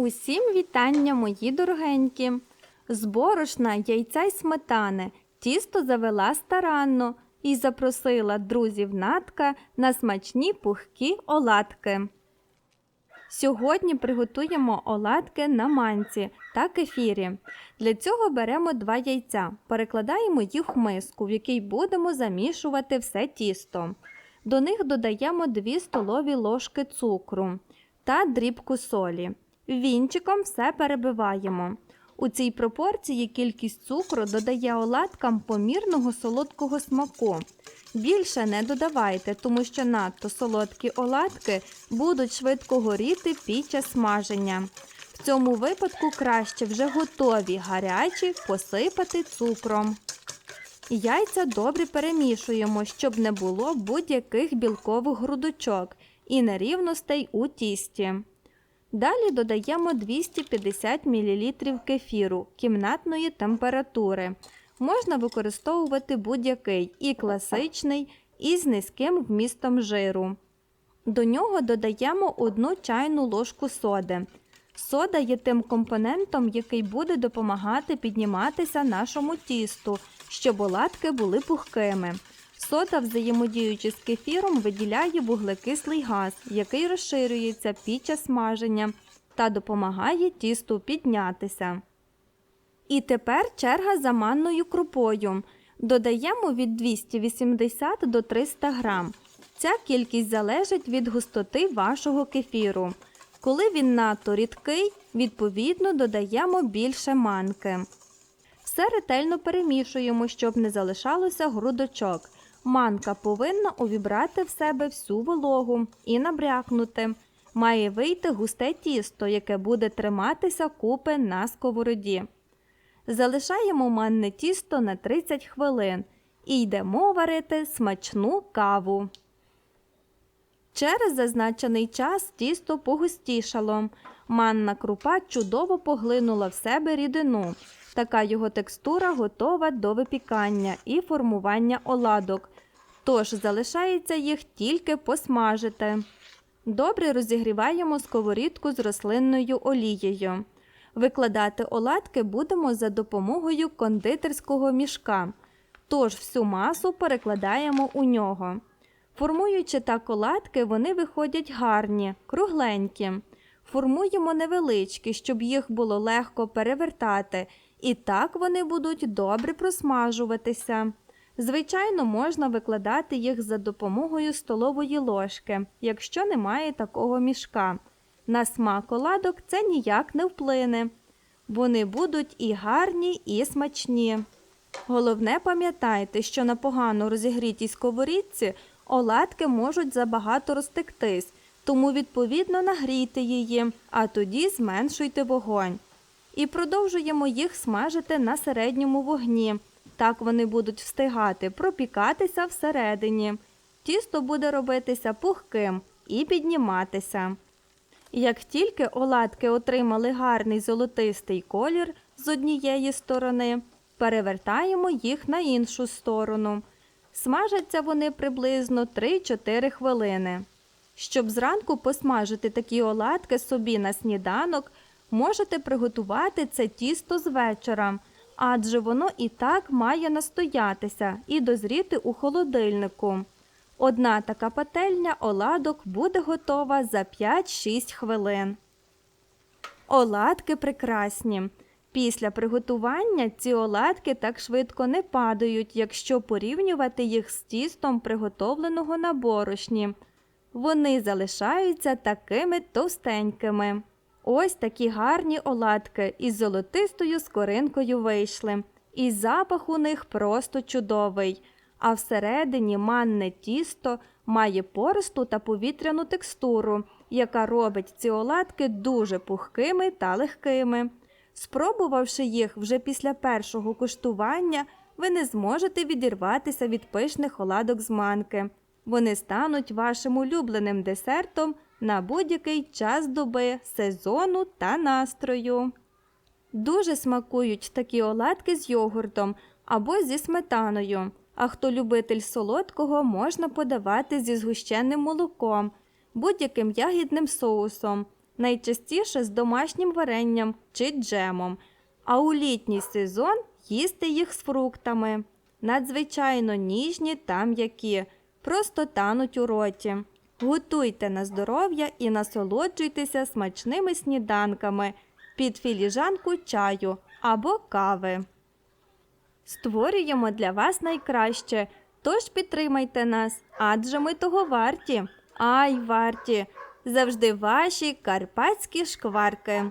Усім вітання, мої дорогенькі! З борошна, яйця й сметани тісто завела старанно і запросила друзів Натка на смачні пухкі оладки. Сьогодні приготуємо оладки на манці та кефірі. Для цього беремо два яйця, перекладаємо їх в миску, в якій будемо замішувати все тісто. До них додаємо 2 столові ложки цукру та дрібку солі. Вінчиком все перебиваємо. У цій пропорції кількість цукру додає оладкам помірного солодкого смаку. Більше не додавайте, тому що надто солодкі оладки будуть швидко горіти під час смаження. В цьому випадку краще вже готові гарячі посипати цукром. Яйця добре перемішуємо, щоб не було будь-яких білкових грудочок і нерівностей у тісті. Далі додаємо 250 мл кефіру кімнатної температури. Можна використовувати будь-який і класичний, і з низьким вмістом жиру. До нього додаємо 1 чайну ложку соди. Сода є тим компонентом, який буде допомагати підніматися нашому тісту, щоб оладки були пухкими. Сода, взаємодіючи з кефіром, виділяє вуглекислий газ, який розширюється під час смаження та допомагає тісту піднятися. І тепер черга за манною крупою. Додаємо від 280 до 300 грам. Ця кількість залежить від густоти вашого кефіру. Коли він надто рідкий, відповідно додаємо більше манки. Все ретельно перемішуємо, щоб не залишалося грудочок. Манка повинна увібрати в себе всю вологу і набрякнути. Має вийти густе тісто, яке буде триматися купи на сковороді. Залишаємо манне тісто на 30 хвилин і йдемо варити смачну каву. Через зазначений час тісто погустішало. Манна крупа чудово поглинула в себе рідину. Така його текстура готова до випікання і формування оладок. Тож залишається їх тільки посмажити. Добре розігріваємо сковорідку з рослинною олією. Викладати оладки будемо за допомогою кондитерського мішка. Тож всю масу перекладаємо у нього. Формуючи так оладки, вони виходять гарні, кругленькі. Формуємо невеличкі, щоб їх було легко перевертати, і так вони будуть добре просмажуватися. Звичайно, можна викладати їх за допомогою столової ложки, якщо немає такого мішка. На смак оладок це ніяк не вплине. Вони будуть і гарні, і смачні. Головне пам'ятайте, що на погано розігрітій сковорідці оладки можуть забагато розтектись, тому відповідно нагрійте її, а тоді зменшуйте вогонь. І продовжуємо їх смажити на середньому вогні. Так вони будуть встигати пропікатися всередині. Тісто буде робитися пухким і підніматися. Як тільки оладки отримали гарний золотистий колір з однієї сторони, перевертаємо їх на іншу сторону. Смажаться вони приблизно 3-4 хвилини. Щоб зранку посмажити такі оладки собі на сніданок, можете приготувати це тісто з вечора, адже воно і так має настоятися і дозріти у холодильнику. Одна така пательня оладок буде готова за 5-6 хвилин. Оладки прекрасні. Після приготування ці оладки так швидко не падають, якщо порівнювати їх з тістом приготовленого на борошні. Вони залишаються такими товстенькими. Ось такі гарні оладки із золотистою скоринкою вийшли. І запах у них просто чудовий. А всередині манне тісто має пористу та повітряну текстуру, яка робить ці оладки дуже пухкими та легкими. Спробувавши їх вже після першого куштування, ви не зможете відірватися від пишних оладок з манки. Вони стануть вашим улюбленим десертом на будь-який час доби, сезону та настрою. Дуже смакують такі оладки з йогуртом або зі сметаною. А хто любитель солодкого, можна подавати зі згущеним молоком, будь-яким ягідним соусом. найчастіше з домашнім варенням чи джемом, а у літній сезон їсти їх з фруктами. Надзвичайно ніжні та м'які, просто тануть у роті. Готуйте на здоров'я і насолоджуйтеся смачними сніданками під філіжанку чаю або кави. Створюємо для вас найкраще, тож підтримайте нас, адже ми того варті. Ай, варті! Завжди ваші карпатські шкварки.